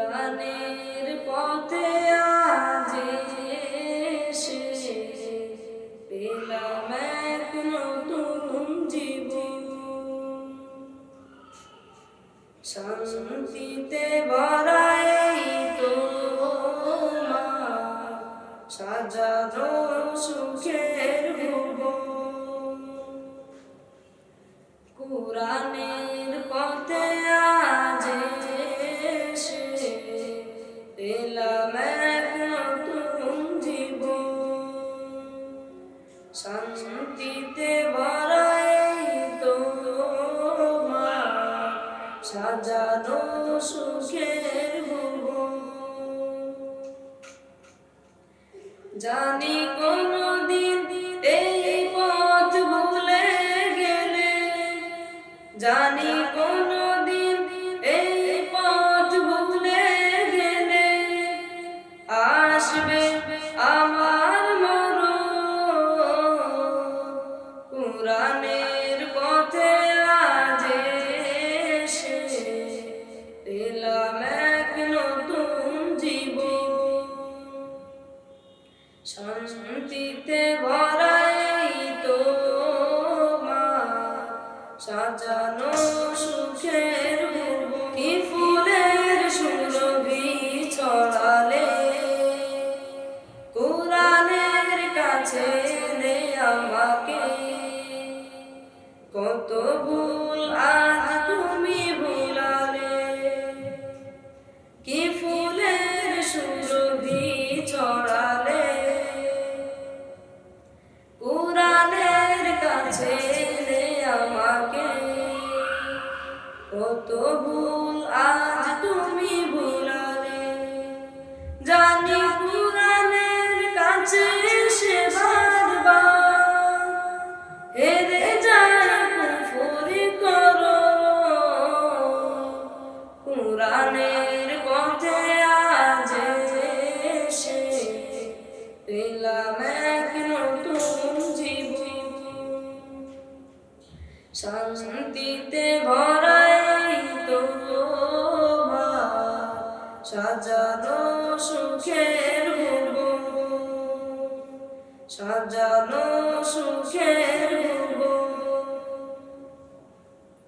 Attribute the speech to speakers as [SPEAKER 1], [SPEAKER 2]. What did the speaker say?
[SPEAKER 1] কোরআনের পথে আজ পেলাম এক নতুন জীবন। শান্তিতে ভরাই তো সাজানো সুখের ভুবন। কোরআনের শান্তিতে ভরাই তো সাজানো সুখের জানি কোনো দিন এই পথ ভুলে গেলে জানি কোনো শান্তিতে ভরাই তো মা, সাজানো সুখের কি ফুলের সুরভি ছড়ালে? কোরআনের কাছে এনে আমাকে। কত ভুল আজ তুমি ভুলালে। কি ফুলের সুরভি ছড়ালে? এনে আমাকে? কত শান্তিতে ভরাই তো সাজানো সুখের সাজানো